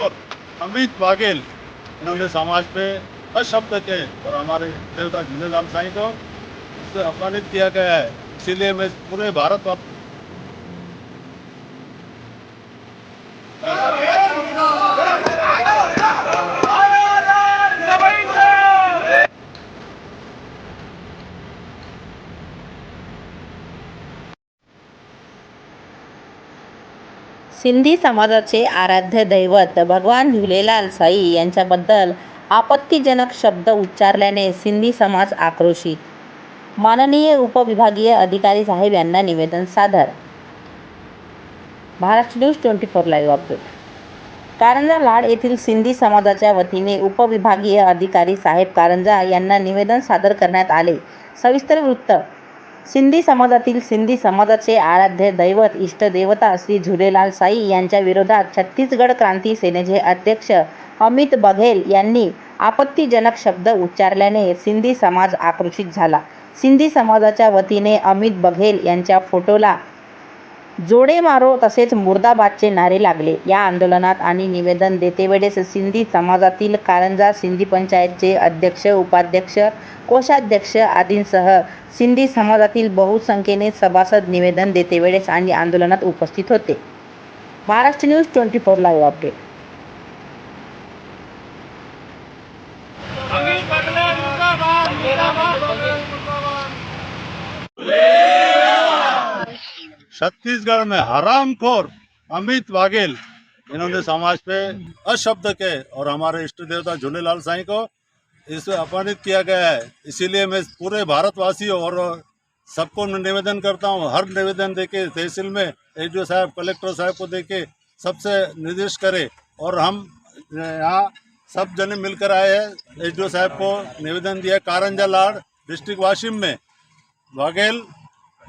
और अमित बाघेल इन्होंने समाज पे शब्द के और हमारे देवता राम साई को उससे अपमानित किया गया है। इसीलिए मैं पूरे भारत वाप- सिंधी समाजाचे आराध्य दैवत भगवान झुलेलाल साई यांच्याबद्दल आपत्तीजनक शब्द उच्चारल्याने सिंधी समाज आक्रोशित. माननीय उपविभागीय अधिकारी साहेब यांना निवेदन सादर. Maharashtra news twenty four live update Karanja Lad येथील सिंधी समाजाच्या वतीने उपविभागीय अधिकारी साहेब कारंजा यांना निवेदन सादर करण्यात आले. सविस्तर वृत्त सिंधी समाजातील सिंधी समाजाचे आराध्य दैवत इष्टदेवता श्री झुलेलाल साई यांच्या विरोधात छत्तीसगड क्रांती सेनेचे अध्यक्ष अमित बघेल यांनी आपत्तीजनक शब्द उच्चारल्याने सिंधी समाज आक्रोशित झाला. सिंधी समाजाच्या वतीने अमित बघेल यांच्या फोटोला जोडे मारो तसेच मुर्दाबादचे नारे लागले. या आंदोलनात आणि निवेदन देतेवेळेस सिंधी समाजातील कारंजा सिंधी पंचायतचे अध्यक्ष उपाध्यक्ष कोषाध्यक्ष आदींसह सिंधी समाजातील बहुसंख्येने सभासद निवेदन देतेवेळेस आणि आंदोलनात उपस्थित होते. Maharashtra news twenty four live update. Chhattisgarh में हरामखोर अमित बाघेल इन्होंने समाज पे अशब्द के और हमारे इष्ट देवता झूलेलाल साईं को इससे अपमानित किया गया है। इसीलिए मैं पूरे भारतवासी और सबको निवेदन करता हूँ हर निवेदन देके तहसील में एडीओ साहब कलेक्टर साहब को देके सबसे निर्देश करे और हम यहाँ सब जने मिलकर आए हैं। एडीओ साहब को निवेदन दिया कारंजा लाड़ डिस्ट्रिक्ट वाशिम में। बाघेल